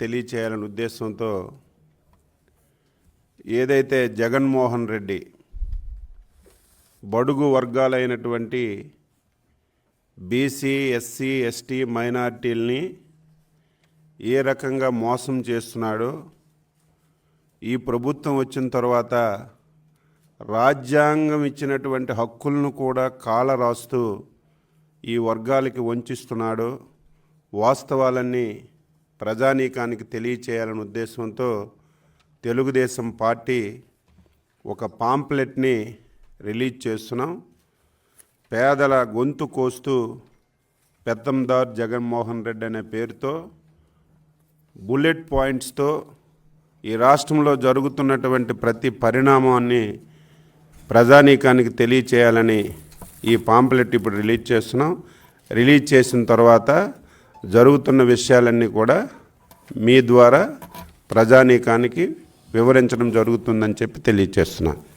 తెలియచేయాలనే ఉద్దేశంతో ఏదైతే జగన్మోహన్ రెడ్డి బడుగు వర్గాలైనటువంటి బీసీ ఎస్సీ ఎస్టీ మైనార్టీల్ని ఏ రకంగా మోసం చేస్తున్నాడో ఈ ప్రభుత్వం వచ్చిన తర్వాత రాజ్యాంగం ఇచ్చినటువంటి హక్కులను కూడా కాల రాస్తూ ఈ వర్గాలకి వంచిస్తున్నాడు వాస్తవాలన్నీ ప్రజానీకానికి తెలియచేయాలనే ఉద్దేశంతో తెలుగుదేశం పార్టీ ఒక పాంప్లెట్ని రిలీజ్ చేస్తున్నాం. పేదల గొంతు కోస్తూ పెత్తందార్ జగన్మోహన్ రెడ్డి అనే పేరుతో బుల్లెట్ పాయింట్స్తో ఈ రాష్ట్రంలో జరుగుతున్నటువంటి ప్రతి పరిణామాన్ని ప్రజానీకానికి తెలియచేయాలని ఈ పాంప్లెట్ ఇప్పుడు రిలీజ్ చేస్తున్నాం. రిలీజ్ చేసిన తర్వాత జరుగుతున్న విషయాలన్నీ కూడా మీ ద్వారా ప్రజానీకానికి వివరించడం జరుగుతుందని చెప్పి తెలియచేస్తున్నాను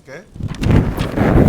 ¿Por qué?